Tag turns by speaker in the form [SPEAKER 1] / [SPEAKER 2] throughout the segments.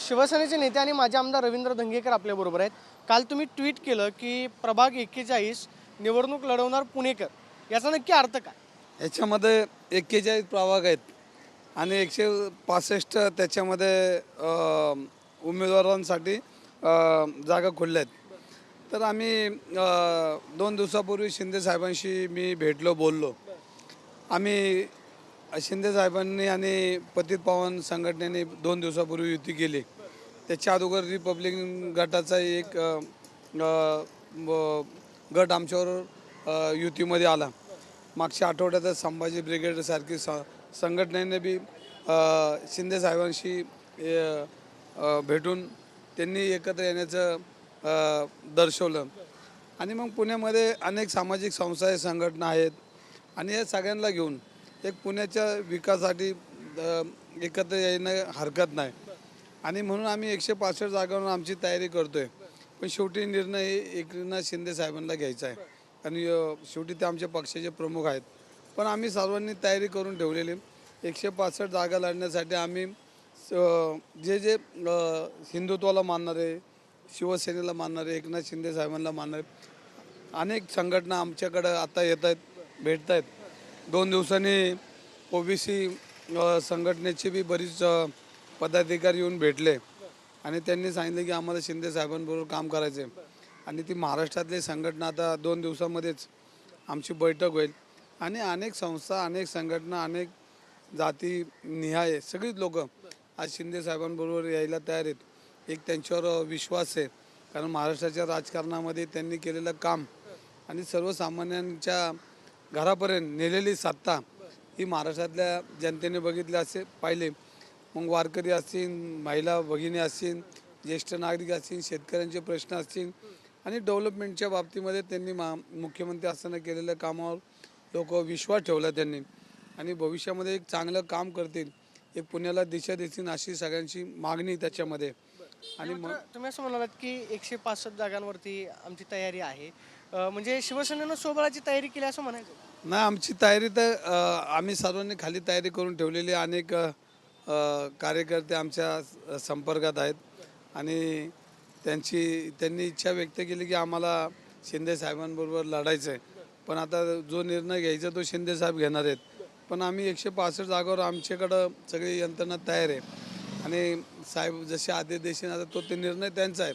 [SPEAKER 1] शिवसेनेचे नेते आणि माजी आमदार रवींद्र धंगेकर आपल्याबरोबर आहेत. काल तुम्ही ट्विट केलं की प्रभाग एक्केचाळीस निवडणूक लढवणार पुणेकर. याचा नक्की अर्थ काय?
[SPEAKER 2] याच्यामध्ये एक्केचाळीस प्रभाग आहेत आणि एकशे पासष्ट त्याच्यामध्ये उमेदवारांसाठी जागा खुलल्या आहेत. तर आम्ही दोन दिवसापूर्वी शिंदे साहेबांशी मी भेटलो बोललो. आम्ही शिंदे साहेबांनी आणि पतित पवन संघटनेने दोन दिवसापूर्वी युती केली. त्याच्या अगोदर रिपब्लिकन गटाचा एक अ, अ, ब- गट आमच्यावर अ, युतीमध्ये आला. मागच्या आठवड्यातच संभाजी ब्रिगेडसारखी स संघटनेने बी अ, शिंदे साहेबांशी अ, अ, भेटून त्यांनी एकत्र येण्याचं अ, दर्शवलं. आणि मग पुण्यामध्ये अनेक सामाजिक संस्था आहेत, संघटना आहेत. आणि या सगळ्यांना घेऊन एक पुण्याच्या विकासासाठी एकत्र येणं हरकत नाही. आणि म्हणून आम्ही एकशे पासष्ट जागांवर आमची तयारी करतोय. पण शेवटी निर्णय एकनाथ शिंदे साहेबांना घ्यायचा आहे. आणि शेवटी ते आमच्या पक्षाचे प्रमुख आहेत. पण आम्ही सर्वांनी तयारी करून ठेवलेली एकशे पासष्ट जागा लढण्यासाठी आम्ही जे जे हिंदुत्वाला मानणारे शिवसेनेला मानणारे एकनाथ शिंदे साहेबांना मानणारे अनेक संघटना आमच्याकडं आता येत आहेत भेटत आहेत. दोन दिवसांनी ओबीसी संघटनेचे बी बरीच पदाधिकारी येऊन भेटले. आणि त्यांनी सांगितलं की आम्हाला शिंदे साहेबांबरोबर काम करायचं आहे आणि ती महाराष्ट्रातली संघटना आता दोन दिवसामध्येच आमची बैठक होईल. आणि अनेक संस्था अनेक संघटना अनेक जाती निहाय सगळीच लोक आज शिंदे साहेबांबरोबर यायला तयार आहेत. एक त्यांच्यावर विश्वास आहे. कारण महाराष्ट्राच्या राजकारणामध्ये त्यांनी केलेलं काम आणि सर्वसामान्यांच्या घरापर्यंत नेलेली सत्ता ही महाराष्ट्रातल्या जनतेने बघितली असे पाहिले. मग वारकरी असतील महिला भगिनी असतील ज्येष्ठ नागरिक असतील शेतकऱ्यांचे प्रश्न असतील आणि डेव्हलपमेंटच्या बाबतीमध्ये त्यांनी मा मुख्यमंत्री असताना केलेल्या कामावर लोक विश्वास ठेवला त्यांनी. आणि भविष्यामध्ये एक चांगलं काम करतील एक पुण्याला दिशा देतील अशी सगळ्यांची मागणी त्याच्यामध्ये. आणि मग
[SPEAKER 1] तुम्ही असं म्हणालात की एकशे पासष्ट जागांवरती आमची तयारी आहे. अ, म्हणजे शिवसेनेनं स्वबळाची तयारी केली असं म्हणायचं.
[SPEAKER 2] नाही आमची तयारी तर अ, आम्ही सर्वांनी खाली तयारी करून ठेवलेली आहे. अनेक अ, अ, कार्यकर्ते आमच्या स- संपर्कात आहेत. आणि त्यांची त्यांनी इच्छा व्यक्त केली की आम्हाला शिंदे साहेबांबरोबर लढायचं आहे. पण आता जो निर्णय घ्यायचा तो शिंदे साहेब घेणार आहेत. पण आम्ही एकशे पासष्ट जागावर आमच्याकडं सगळी यंत्रणा तयार आहे. आणि साहेब जसे आदेश देशील आता तो ते निर्णय त्यांचा आहे.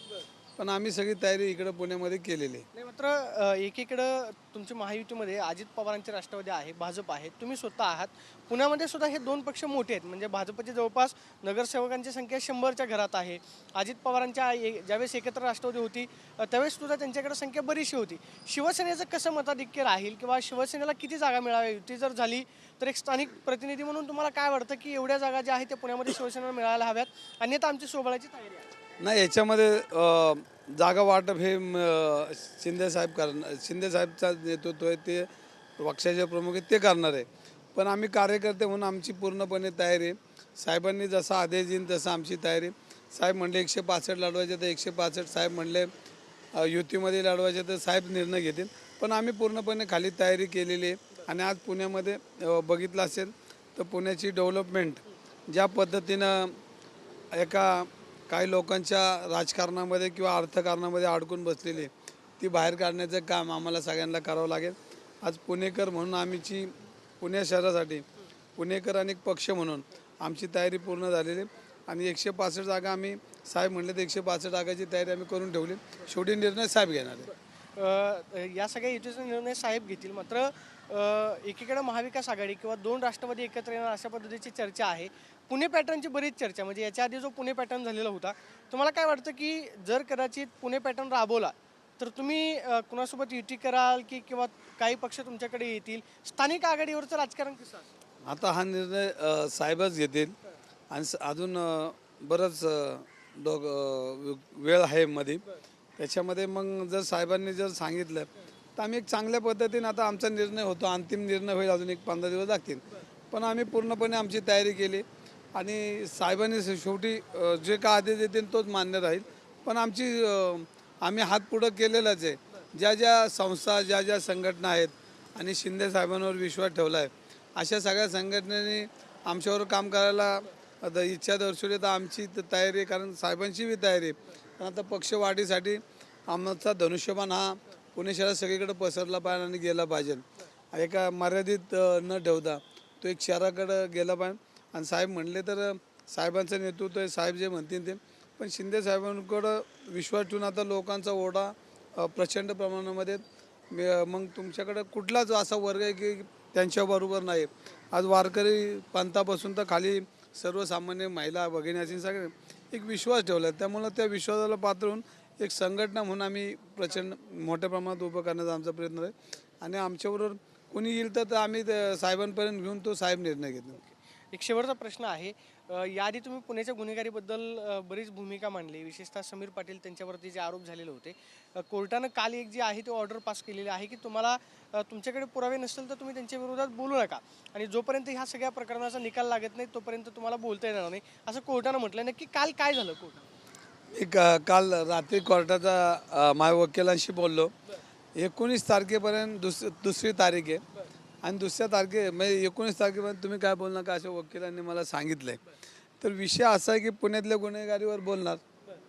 [SPEAKER 2] पण आम्ही सगळी तयारी इकडं पुण्यामध्ये केलेली आहे.
[SPEAKER 1] मात्र एकीकडं तुमच्या महायुतीमध्ये अजित पवारांचे राष्ट्रवादी आहे भाजप आहे तुम्ही स्वतः आहात. पुण्यामध्ये सुद्धा हे दोन पक्ष मोठे आहेत. म्हणजे भाजपचे जवळपास नगरसेवकांची संख्या शंभरच्या घरात आहे. अजित पवारांच्या ज्यावेळेस एकत्र राष्ट्रवादी होती त्यावेळेस सुद्धा त्यांच्याकडे संख्या बरीचशी होती. शिवसेनेचं कसं मताधिक्य राहील किंवा शिवसेनेला किती जागा मिळावी? युती जर झाली तर एक स्थानिक प्रतिनिधी म्हणून तुम्हाला काय वाटतं की एवढ्या जागा ज्या आहेत त्या पुण्यामध्ये शिवसेनेला मिळायला हव्यात? अन्यथा आमची सोबळाची तयारी आहे.
[SPEAKER 2] नाही याच्यामध्ये जागा वाटप हे शिंदे साहेब करणार शिंदे साहेबचा नेतृत्व आहे ते पक्षाचे प्रमुख आहे ते करणार आहे. पण आम्ही कार्यकर्ते म्हणून आमची पूर्णपणे तयारी आहे. साहेबांनी जसा आदेश देईन तसं आमची तयारी साहेब म्हणले एकशे पासष्ट लढवायचे तर एकशे पासष्ट साहेब म्हणले युतीमध्ये लढवायचे तर साहेब निर्णय घेतील. पण आम्ही पूर्णपणे खाली तयारी केलेली आहे. आणि आज पुण्यामध्ये बघितलं असेल तर पुण्याची डेव्हलपमेंट ज्या पद्धतीनं एका काही लोकांच्या राजकारणामध्ये किंवा अर्थकारणामध्ये अडकून बसलेली ती बाहेर काढण्याचं काम आम्हाला सगळ्यांना करावं लागेल. आज पुणेकर म्हणून आमची पुणे शहरासाठी पुणेकर आणि एक पक्ष म्हणून आमची तयारी पूर्ण झालेली आहे. आणि एकशे पासष्ट जागा आम्ही साहेब म्हणले तर एकशे पासष्ट जागाची तयारी आम्ही करून ठेवली शेवटी निर्णय साहेब घेणार आहे
[SPEAKER 1] या सगळ्या युतीचा निर्णय साहेब घेतील. मात्र एकीकडे महाविकास आघाडी किंवा दोन राष्ट्रवादी एकत्र येणार अशा पद्धतीची चर्चा आहे. पुणे पॅटर्नची बरीच चर्चा म्हणजे याच्या आधी जो पुणे पॅटर्न झालेला होता तुम्हाला काय वाटतं की जर कदाचित पुणे पॅटर्न राबवला तर तुम्ही कुणासोबत युती कराल की किंवा काही पक्ष तुमच्याकडे येतील? स्थानिक आघाडीवरचं राजकारण कसं
[SPEAKER 2] आता हा निर्णय साहेबच घेतील. आणि स- अजून बरंच अ, वेळ आहे मध्ये त्याच्यामध्ये मग जर साहेबांनी जर सांगितलं तर आम्ही एक चांगल्या पद्धतीने आता आमचा निर्णय होतो. अंतिम निर्णय होईल अजून एक पंधरा दिवस लागतील. पण आम्ही पूर्णपणे आमची तयारी केली. आणि साहेबांनी शेवटी जे का आदेश देतील तोच मान्य राहील. पण आमची आम्ही हात पुढं केलेलाच आहे. ज्या ज्या संस्था ज्या ज्या संघटना आहेत आणि शिंदे साहेबांवर विश्वास ठेवला आहे अशा सगळ्या संघटनेने आमच्यावर काम करायला आता इच्छा दर्शवली. तर आमची तर तयारी आहे कारण साहेबांची बी तयारी आहे. पण आता पक्षवाढीसाठी आमचा धनुष्यबाण हा पुणे शहरात सगळीकडे पसरला पाहिजे आणि गेला पाहिजे. एका मर्यादित न ठेवता तो एक शहराकडं गेला पाहिजे. आणि साहेब म्हणले तर साहेबांचं नेतृत्व आहे साहेब जे म्हणतील ते. पण शिंदे साहेबांकडं विश्वास ठेवून आता लोकांचा ओढा प्रचंड प्रमाणामध्ये मग तुमच्याकडं कुठलाच असा वर्ग आहे की त्यांच्याबरोबर नाही आज वारकरी पंथापासून तर खाली सर्वसामान्य महिला भगिनी असे सगळे एक विश्वास ठेवला. आहे त्यामुळं त्या विश्वासाला पात्र होऊन एक संघटना म्हणून आम्ही प्रचंड मोठ्या प्रमाणात उभं करण्याचा आमचा प्रयत्न आहे. आणि आमच्याबरोबर कोणी येईल तर आम्ही त्या साहेबांपर्यंत घेऊन तो साहेब निर्णय घेतो.
[SPEAKER 1] एक शेवटचा प्रश्न आहे. अ, याआधी तुम्ही पुण्याच्या गुन्हेगारीबद्दल अ, बरीच भूमिका मांडली. विशेषतः समीर पाटील त्यांच्यावरती जे आरोप झालेले होते. अ, कोर्टानं काल एक जी आहे ती ऑर्डर पास केलेली आहे की तुम्हाला अ, तुमच्याकडे पुरावे नसतील तर तुम्ही त्यांच्या विरोधात बोलू नका. आणि जोपर्यंत ह्या सगळ्या प्रकरणाचा निकाल लागत नाही तोपर्यंत तुम्हाला बोलता येणार नाही. असं कोर्टानं म्हटलं नक्की काल काय झालं कोर्टानं
[SPEAKER 2] मी का काल रात्री कोर्टाचा माझ्या वकिलांशी बोललो. एकोणीस तारखेपर्यंत दुस दुसरी तारीख आहे. आणि दुसऱ्या तारखे म्हणजे एकोणीस तारखेपर्यंत तुम्ही काय बोलणार का अशा वकिलांनी मला सांगितलं आहे तर विषय असा आहे की पुण्यातल्या गुन्हेगारीवर बोलणार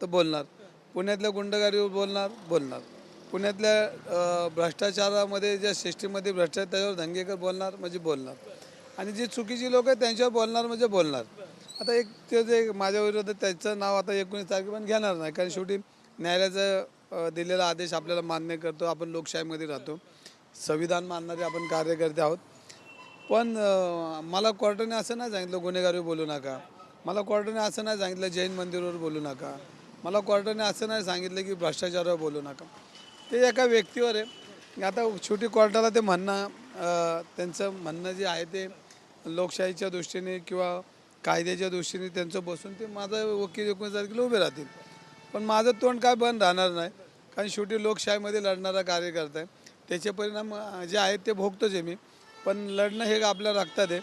[SPEAKER 2] तर बोलणार. पुण्यातल्या गुंडगारीवर बोलणार बोलणार. पुण्यातल्या भ्रष्टाचारामध्ये ज्या सिस्टीममध्ये भ्रष्टाचार त्याच्यावर दंगेकर बोलणार म्हणजे बोलणार. आणि जी चुकीची लोक आहेत त्यांच्यावर बोलणार म्हणजे बोलणार. आता एक ते जे माझ्या विरोधात त्याचं नाव आता एकोणीस तारखेपर्यंत घेणार नाही. कारण शेवटी न्यायालयाचा दिलेला आदेश आपल्याला मान्य करतो. आपण लोकशाहीमध्ये राहतो. संविधान मानणारे आपण कार्यकर्ते आहोत. पण मला कोर्टाने असं नाही सांगितलं गुन्हेगारीवर बोलू नका. मला कोर्टाने असं नाही सांगितलं जैन मंदिरवर बोलू नका. मला कोर्टाने असं नाही सांगितलं की भ्रष्टाचारावर बोलू नका. ते एका व्यक्तीवर आहे. आता छोटी कोर्टाला ते म्हणणं त्यांचं म्हणणं जे आहे ते लोकशाहीच्या दृष्टीने किंवा कायद्याच्या दृष्टीने त्यांचं बसून ते माझा वकील एकोणीस तारखेला उभे राहतील. पण माझं तोंड काय बंद राहणार नाही. कारण शेवटी लोकशाहीमध्ये लढणारा कार्यकर्ता आहे. त्याचे परिणाम जे आहेत ते भोगतोच आहे मी. पण लढणं हे आपल्या रक्तात आहे.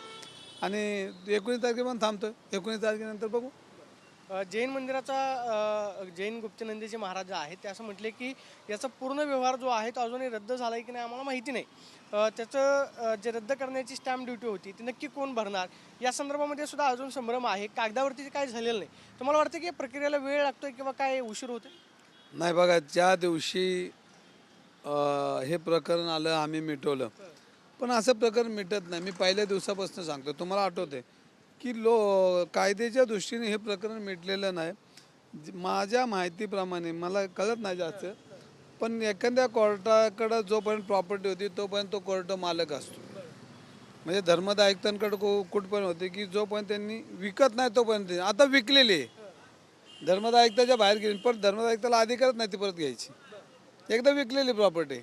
[SPEAKER 2] आणि एकोणीस तारखेपर्यंत थांबतो एकोणीस तारखेनंतर बघू.
[SPEAKER 1] जैन मंदिराचा जैन गुप्तनंदीचे महाराज आहेत. ते असं म्हटले की याचा पूर्ण व्यवहार जो आहे तो अजूनही रद्द झाला आहे की नाही आम्हाला माहिती नाही. त्याचं जे रद्द करण्याची स्टॅम्प ड्युटी होती ती नक्की कोण भरणार? या संदर्भामध्ये सुद्धा अजून संभ्रम आहे. कागदावरती जे काय झालेलं नाही. तुम्हाला वाटतं की या प्रक्रियेला वेळ लागतोय किंवा काय उशीर होते
[SPEAKER 2] नाही बघा ज्या दिवशी हे प्रकरण आलं आम्ही मिटवलं. पण असं प्रकरण मिटत नाही. मी पहिल्या दिवसापासून सांगतो. तुम्हाला आठवते की लो कायद्याच्या दृष्टीने हे प्रकरण मिटलेलं नाही. ज- माझ्या माहितीप्रमाणे मला कळत नाही जास्त पण एखाद्या कोर्टाकडं जोपर्यंत प्रॉपर्टी होती तोपर्यंत तो कोर्ट मालक असतो. म्हणजे धर्मदा आयुक्तांकडे कुठपर्यंत होते की जोपर्यंत त्यांनी विकत नाही तोपर्यंत आता विकलेली आहे. धर्मदा आयुक्ताच्या बाहेर गेली पण धर्मदा आयुक्ताला अधिकारच नाही ती परत घ्यायची. एकदा विकलेली प्रॉपर्टी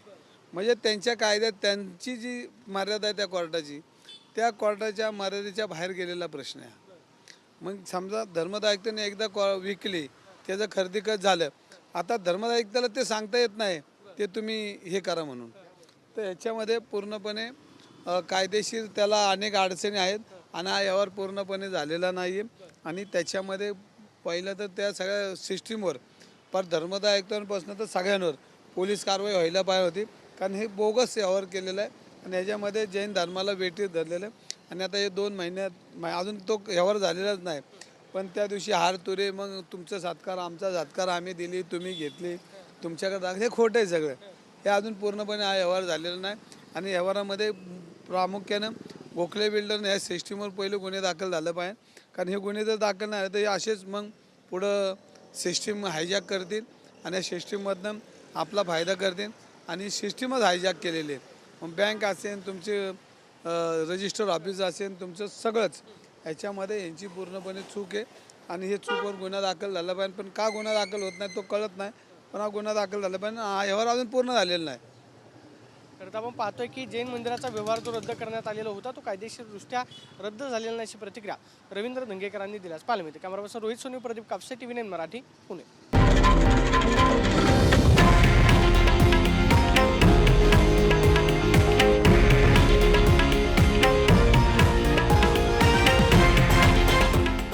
[SPEAKER 2] म्हणजे त्यांच्या कायद्यात त्यांची जी मर्यादा आहे त्या कोर्टाची त्या कोर्टाच्या मर्यादेच्या बाहेर गेलेला प्रश्न आहे. मग समजा धर्मदा एकदा कॉ विकली त्याचं खरेदी खत झालं. आता धर्मदा ते सांगता येत नाही ते तुम्ही हे करा म्हणून. तर ह्याच्यामध्ये पूर्णपणे कायदेशीर त्याला अनेक अडचणी आहेत आणि हा व्यवहार पूर्णपणे झालेला नाही आहे आणि त्याच्यामध्ये पहिलं तर त्या सगळ्या सिस्टीमवर पर धर्मदा तर सगळ्यांवर पोलीस कारवाई व्हायला पाहिजे होती. कारण हे बोगस व्यवहार केलेला आहे. आणि याच्यामध्ये जैन धर्माला वेटीत धरलेलं. आणि आता हे दोन महिन्यात अजून तो व्यवहार झालेलाच नाही. पण त्या दिवशी हार तुरे मग तुमचा सातकार आमचा सातकार आम्ही दिली तुम्ही घेतली तुमच्याकडे हे खोटं आहे सगळं. हे अजून पूर्णपणे हा व्यवहार झालेला नाही. आणि व्यवहारामध्ये प्रामुख्यानं गोखले बिल्डर ह्या सिस्टीमवर पहिले गुन्हे दाखल झालं पाहिजे. कारण हे गुन्हे जर दाखल नाही तर हे असेच मग पुढं सिस्टीम हायजॅक करतील. आणि या सिस्टीममधनं आपला फायदा करतील. आणि सिस्टीमच हायजॅक केलेली आहे. मग बँक असेल तुमचे रजिस्टर ऑफिस असेल तुमचं सगळंच. ह्याच्यामध्ये यांची पूर्णपणे चूक आहे. आणि हे चूकवर गुन्हा दाखल झाला पाहिजे. पण का गुन्हा दाखल होत नाही तो कळत नाही. पण हा गुन्हा दाखल झाला पाहिजे. हा व्यवहार अजून पूर्ण झालेला नाही.
[SPEAKER 1] तर आपण पाहतोय की जैन मंदिराचा व्यवहार जो रद्द करण्यात आलेला होता तो कायदेशीरदृष्ट्या रद्द झालेला नाही अशी प्रतिक्रिया रवींद्र धंगेकरांनी दिल्यास. पाहायला मिळते. Cameraperson Rohit Soni Pradeep Kapse T V nine Marathi Pune.